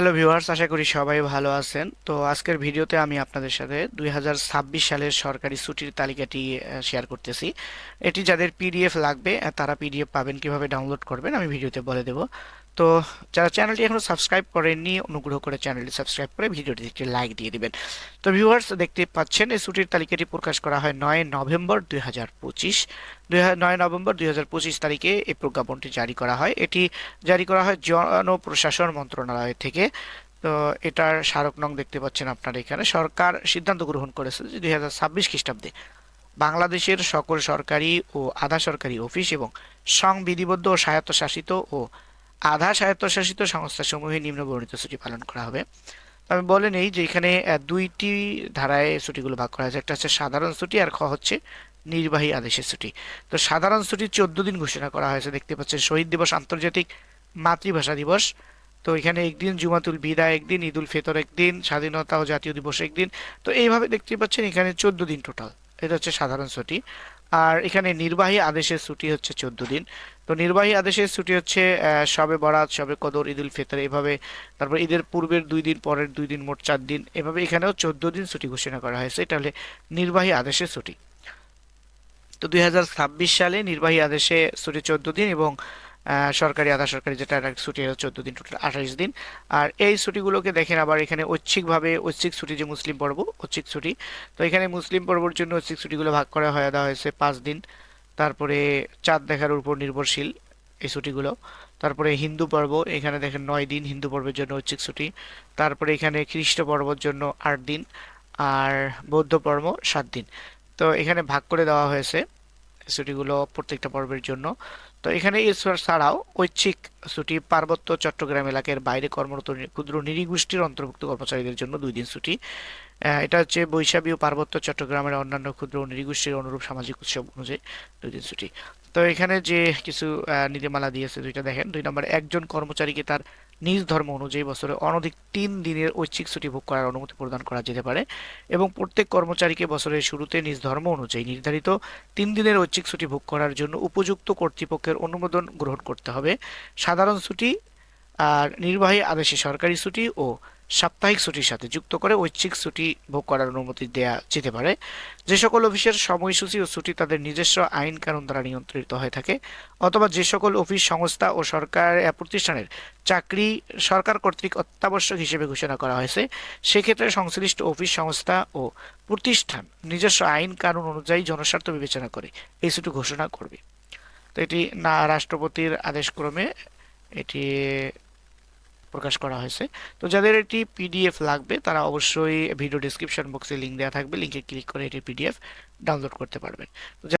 Hello viewers, আশা করি সবাই ভালো আছেন। তো আজকের ভিডিওতে আমি আপনাদের সাথে দুই হাজার ছাব্বিশ সালের সরকারি ছুটির তালিকাটি শেয়ার করতেছি। এটি যাদের পিডিএফ লাগবে তারা পিডিএফ পাবেন, কীভাবে ডাউনলোড করবেন, আমি ভিডিওতে বলে দেব। তো যারা চ্যানেলটি এখনও সাবস্ক্রাইব করেননি, অনুগ্রহ করে চ্যানেলটি সাবস্ক্রাইব করে ভিডিওটি একটি লাইক দিয়ে দিবেন। তো ভিউয়ার্স দেখতে পাচ্ছেন এই ছুটির তালিকাটি প্রকাশ করা হয় নয় নভেম্বর দুই হাজার পঁচিশ। নয় নভেম্বর দুই হাজার পঁচিশ তারিখে এই প্রজ্ঞাপনটি জারি করা হয়। এটি জারি করা হয় জনপ্রশাসন মন্ত্রণালয় থেকে। তো এটার স্মারক নং দেখতে পাচ্ছেন আপনারা এখানে। সরকার সিদ্ধান্ত গ্রহণ করেছে যে দুই হাজার ছাব্বিশ খ্রিস্টাব্দে বাংলাদেশের সকল সরকারি ও আধা সরকারি অফিস এবং সংবিধিবদ্ধ ও স্বায়ত্তশাসিত ও আধা স্বায়ত্তশাসিত সংস্থাসমূহে নিম্নবর্ণিত ছুটি পালন করা হবে। আমি বলে নেই যে এখানে দুইটি ধারায় ছুটিগুলো ভাগ করা হয়েছে। একটা হচ্ছে সাধারণ ছুটি আর খ হচ্ছে নির্বাহী আদেশের ছুটি। তো সাধারণ ছুটি চোদ্দ দিন ঘোষণা করা হয়েছে। দেখতে পাচ্ছেন শহীদ দিবস, আন্তর্জাতিক মাতৃভাষা দিবস। তো এখানে একদিন জুমাতুল বিদা একদিন, ঈদুল ফিতর একদিন, স্বাধীনতা ও জাতীয় দিবস একদিন। তো এইভাবে দেখতে পাচ্ছেন এখানে চোদ্দ দিন টোটাল এটা হচ্ছে সাধারণ ছুটি। আর এখানে নির্বাহী আদেশের ছুটি হচ্ছে চোদ্দ দিন। তো নির্বাহী আদেশের ছুটি হচ্ছে সবে বরাত, সবে কদর, ঈদুল ফিতর, এভাবে তারপর ঈদের পূর্বের দুই দিন, পরের দুই দিন মোট চার দিন, এভাবে এখানেও চোদ্দ দিন ছুটি ঘোষণা করা হয়েছে। এটা হলে নির্বাহী আদেশের ছুটি। তো দুই হাজার ছাব্বিশ সালে নির্বাহী আদেশে ছুটি চোদ্দ দিন এবং সরকারি আধা সরকারি যেটা ছুটি চোদ্দ দিন, টোটাল আঠাশ দিন। আর এই ছুটিগুলোকে দেখেন আবার এখানে ঐচ্ছিকভাবে ঐচ্ছিক ছুটি যে মুসলিম পর্ব, ঐচ্ছিক ছুটি। তো এখানে মুসলিম পর্বর জন্য ঐচ্ছিক ছুটিগুলো ভাগ করা হয়ে, দেওয়া হয়েছে পাঁচ দিন। তারপরে চাঁদ দেখার উপর নির্ভরশীল এই ছুটিগুলো। তারপরে হিন্দু পর্ব, এখানে দেখেন নয় দিন হিন্দু পর্বের জন্য ঐচ্ছিক ছুটি। তারপরে এখানে খ্রিস্ট পর্বর জন্য আট দিন আর বৌদ্ধ পর্ব সাত দিন। তো এখানে ভাগ করে দেওয়া হয়েছে ছুটিগুলো প্রত্যেকটা পর্বের জন্য। তো এখানে এছাড়া ছাড়াও ঐচ্ছিক ছুটি পার্বত্য চট্টগ্রাম এলাকার বাইরে কর্মরত ক্ষুদ্র নিরীগোষ্ঠীর অন্তর্ভুক্ত কর্মচারীদের জন্য দুই দিন ছুটি। এটা হচ্ছে বৈশাখী ও পার্বত্য চট্টগ্রামের অন্যান্য ক্ষুদ্র নিরীগোষ্ঠীর অনুরূপ সামাজিক উৎসব অনুযায়ী দুই দিন ছুটি। তো এখানে যে কিছু নীতিমালা দিয়েছে, দুইটা দেখেন। দুই নম্বর, একজন কর্মচারীকে তার নিজ ধর্ম অনুযায়ী বছরে অনধিক তিন দিনের ঐচ্ছিক ছুটি ভোগ করার অনুমতি প্রদান করা যেতে পারে এবং প্রত্যেক কর্মচারীকে বছরের শুরুতে নিজ ধর্ম অনুযায়ী নির্ধারিত তিন দিনের ঐচ্ছিক ছুটি ভোগ করার জন্য উপযুক্ত কর্তৃপক্ষের অনুমোদন গ্রহণ করতে হবে। সাধারণ ছুটি আর নির্বাহী আদেশে সরকারি ছুটি ও সাপ্তাহিক ছুটির সাথে যুক্ত করে ঐচ্ছিক ছুটি ভোগ করার অনুমতি দেয়া যেতে পারে। যে সকল অফিসের সময়সূচি ও ছুটি তাদের নিজস্ব আইন কানুন দ্বারা নিয়ন্ত্রিত হয়ে থাকে অথবা যে সকল অফিস সংস্থা ও সরকার প্রতিষ্ঠানের চাকরি সরকার কর্তৃক অত্যাবশ্যক হিসেবে ঘোষণা করা হয়েছে, সেক্ষেত্রে সংশ্লিষ্ট অফিস সংস্থা ও প্রতিষ্ঠান নিজস্ব আইন কানুন অনুযায়ী জনস্বার্থ বিবেচনা করে এই ছুটি ঘোষণা করবে। তো এটি না রাষ্ট্রপতির আদেশক্রমে, এটি প্রকাশ করা হয়েছে। তো যাদের এটি পিডিএফ লাগবে, তারা অবশ্যই ভিডিও ডিসক্রিপশন বক্সে লিঙ্ক দেওয়া থাকবে। লিঙ্কে ক্লিক করে এটি পিডিএফ ডাউনলোড করতে পারবেন।